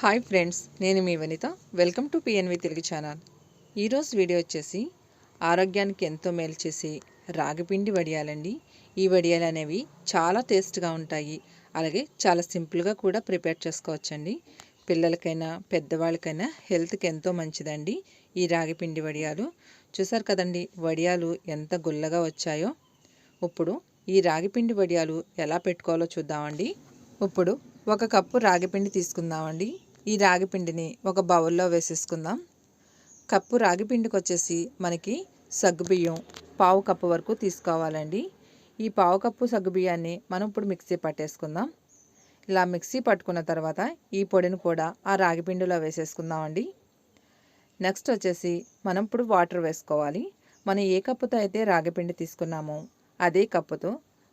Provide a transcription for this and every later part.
Hi friends నేను మీ Vanitha. Welcome to PNV Telugu channel. ఈరోజు video వచ్చేసి ఆరోగ్యానికి ఎంతో మేలు చేసే రాగిపిండి వడియాలండి. ఈ వడియాలు అనేవి చాలా టేస్ట్గా ఉంటాయి. అలాగే చాలా సింపుల్గా కూడా ప్రిపేర్ చేసుకోవచ్చండి. పిల్లలకైనా పెద్దవాళ్ళకైనా హెల్త్కి ఎంతో మంచిదండి ఈ రాగిపిండి వడియాలు. చూసారు కదండి వడియాలు ఎంత గుల్లగా వచ్చాయో. ఇప్పుడు ఈ రాగిపిండి వడియాలు ఎలా పెట్టుకోవాలో చూద్దామండి. ఇప్పుడు ఒక కప్పు రాగిపిండి తీసుకుందామండి. ఈ రాగిపిండిని ఒక బౌల్లో వేసేసుకుందాం. కప్పు రాగిపిండికి వచ్చేసి మనకి సగ్గుబియ్యం పావు కప్పు వరకు తీసుకోవాలండి. ఈ పావు కప్పు సగ్గుబియ్యాన్ని మనం ఇప్పుడు మిక్సీ పట్టేసుకుందాం. ఇలా మిక్సీ పట్టుకున్న తర్వాత ఈ పొడిని కూడా ఆ రాగిపిండిలో వేసేసుకుందామండి. నెక్స్ట్ వచ్చేసి మనం ఇప్పుడు వాటర్ వేసుకోవాలి. మనం ఏ కప్పుతో అయితే రాగిపిండి తీసుకున్నామో అదే కప్పుతో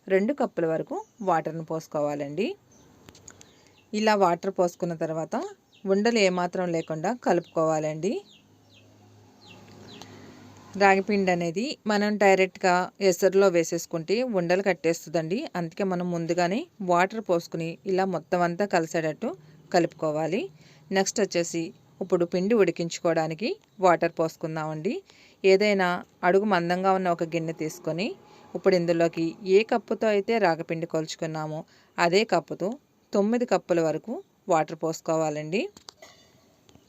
రెండు కప్పుల వరకు వాటర్ను పోసుకోవాలండి. ఇలా వాటర్ పోసుకున్న తర్వాత ఉండలు ఏమాత్రం లేకుండా కలుపుకోవాలండి. రాగిపిండి అనేది మనం డైరెక్ట్గా ఎసరులో వేసేసుకుంటే ఉండలు కట్టేస్తుందండి. అందుకే మనం ముందుగానే వాటర్ పోసుకుని ఇలా మొత్తం అంతా కలిసేటట్టు కలుపుకోవాలి. నెక్స్ట్ వచ్చేసి ఇప్పుడు పిండి ఉడికించుకోవడానికి వాటర్ పోసుకుందామండి. ఏదైనా అడుగు మందంగా ఉన్న ఒక గిన్నె తీసుకొని ఇప్పుడు ఇందులోకి ఏ కప్పుతో అయితే రాగపిండి కొలుచుకున్నామో అదే కప్పుతో తొమ్మిది కప్పుల వరకు వాటర్ పోసుకోవాలండి.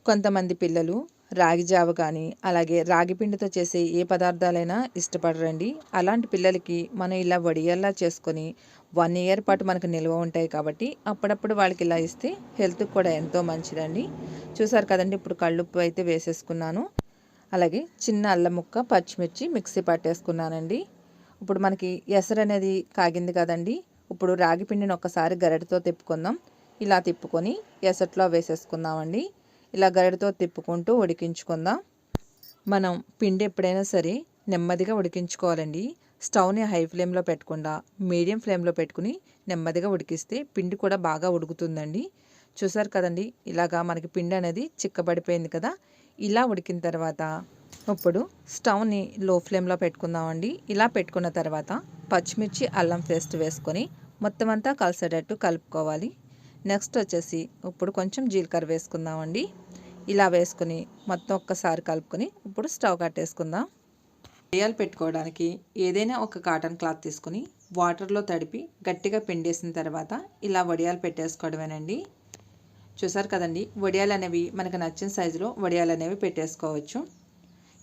కొంతమంది పిల్లలు రాగి జావ కానీ అలాగే రాగి పిండితో చేసే ఏ పదార్థాలైనా ఇష్టపడరండి. అలాంటి పిల్లలకి మనం ఇలా వడియల్లా చేసుకొని వన్ ఇయర్ పాటు మనకు నిల్వ ఉంటాయి కాబట్టి అప్పుడప్పుడు వాళ్ళకి ఇలా ఇస్తే హెల్త్కి కూడా ఎంతో మంచిదండి. చూసారు కదండి ఇప్పుడు కళ్ళుప్పు అయితే వేసేసుకున్నాను. అలాగే చిన్న అల్లం ముక్క పచ్చిమిర్చి మిక్సీ పట్టేసుకున్నానండి. ఇప్పుడు మనకి ఎసరు అనేది కాగింది కదండి ఇప్పుడు రాగి పిండిని ఒకసారి గరిటతో తిప్పుకుందాం. ఇలా తిప్పుకొని ఎసట్లో వేసేసుకుందామండి. ఇలా గరిటతో తిప్పుకుంటూ ఉడికించుకుందాం. మనం పిండి ఎప్పుడైనా సరే నెమ్మదిగా ఉడికించుకోవాలండి. స్టవ్ని హై ఫ్లేమ్లో పెట్టకుండా మీడియం ఫ్లేమ్లో పెట్టుకుని నెమ్మదిగా ఉడికిస్తే పిండి కూడా బాగా ఉడుకుతుందండి. చూసారు కదండి ఇలాగా మనకి పిండి అనేది చిక్కబడిపోయింది కదా. ఇలా ఉడికిన తర్వాత ఇప్పుడు స్టవ్ని లో ఫ్లేమ్లో పెట్టుకుందామండి. ఇలా పెట్టుకున్న తర్వాత పచ్చిమిర్చి అల్లం పేస్ట్ వేసుకొని మొత్తం అంతా కలిసేటట్టు కలుపుకోవాలి. నెక్స్ట్ వచ్చేసి ఇప్పుడు కొంచెం జీలకర్ర వేసుకుందామండి. ఇలా వేసుకుని మొత్తం ఒక్కసారి కలుపుకొని ఇప్పుడు స్టవ్ కట్టేసుకుందాం. వడియాలు పెట్టుకోవడానికి ఏదైనా ఒక కాటన్ క్లాత్ తీసుకుని వాటర్లో తడిపి గట్టిగా పిండేసిన తర్వాత ఇలా వడియాలు పెట్టేసుకోవడమేనండి. చూసారు కదండి వడియాలు అనేవి మనకు నచ్చిన సైజులో వడియాలు అనేవి పెట్టేసుకోవచ్చు.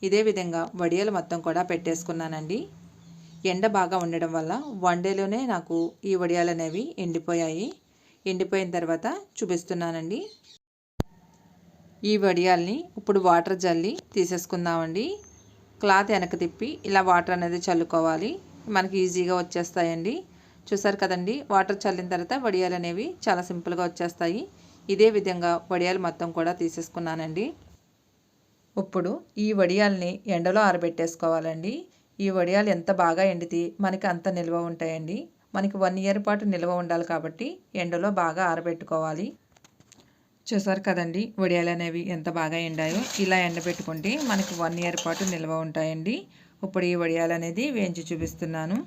ఇదే విధంగా వడియాలు మొత్తం కూడా పెట్టేసుకున్నానండి. ఎండ బాగా ఉండడం వల్ల వన్ డేలోనే నాకు ఈ వడియాలు అనేవి ఎండిపోయాయి. ఎండిపోయిన తర్వాత చూపిస్తున్నానండి. ఈ వడియాల్ని ఇప్పుడు వాటర్ జల్లి తీసేసుకుందామండి. క్లాత్ వెనక తిప్పి ఇలా వాటర్ అనేది చల్లుకోవాలి. మనకి ఈజీగా వచ్చేస్తాయండి. చూసారు కదండి వాటర్ చల్లిన తర్వాత వడియాలు అనేవి చాలా సింపుల్గా వచ్చేస్తాయి. ఇదే విధంగా వడియాలు మొత్తం కూడా తీసేసుకున్నానండి. ఇప్పుడు ఈ వడియాల్ని ఎండలో ఆరబెట్టేసుకోవాలండి. ఈ వడియాలు ఎంత బాగా ఎండితే మనకి అంత నిల్వ ఉంటాయండి. మనకి వన్ ఇయర్ పాటు నిల్వ ఉండాలి కాబట్టి ఎండలో బాగా ఆరబెట్టుకోవాలి. చూసారు కదండి వడియాలు అనేవి ఎంత బాగా ఎండాయో. ఇలా ఎండబెట్టుకుంటే మనకి వన్ ఇయర్ పాటు నిల్వ ఉంటాయండి. ఇప్పుడు ఈ వడియాలు అనేది వేయించి చూపిస్తున్నాను.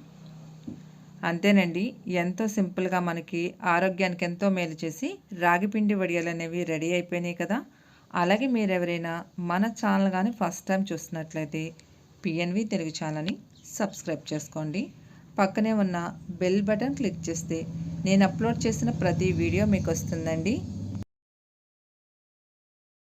అంతేనండి ఎంతో సింపుల్గా మనకి ఆరోగ్యానికి ఎంతో మేలు చేసి రాగిపిండి వడియాలు అనేవి రెడీ అయిపోయినాయి కదా. అలాగే మీరు ఎవరైనా మన ఛానల్ కానీ ఫస్ట్ టైం చూస్తున్నట్లయితే పిఎన్వి తెలుగు ఛానల్ని సబ్స్క్రైబ్ చేసుకోండి. పక్కనే ఉన్న బెల్ బటన్ క్లిక్ చేస్తే నేను అప్లోడ్ చేసిన ప్రతి వీడియో మీకు వస్తుందండి.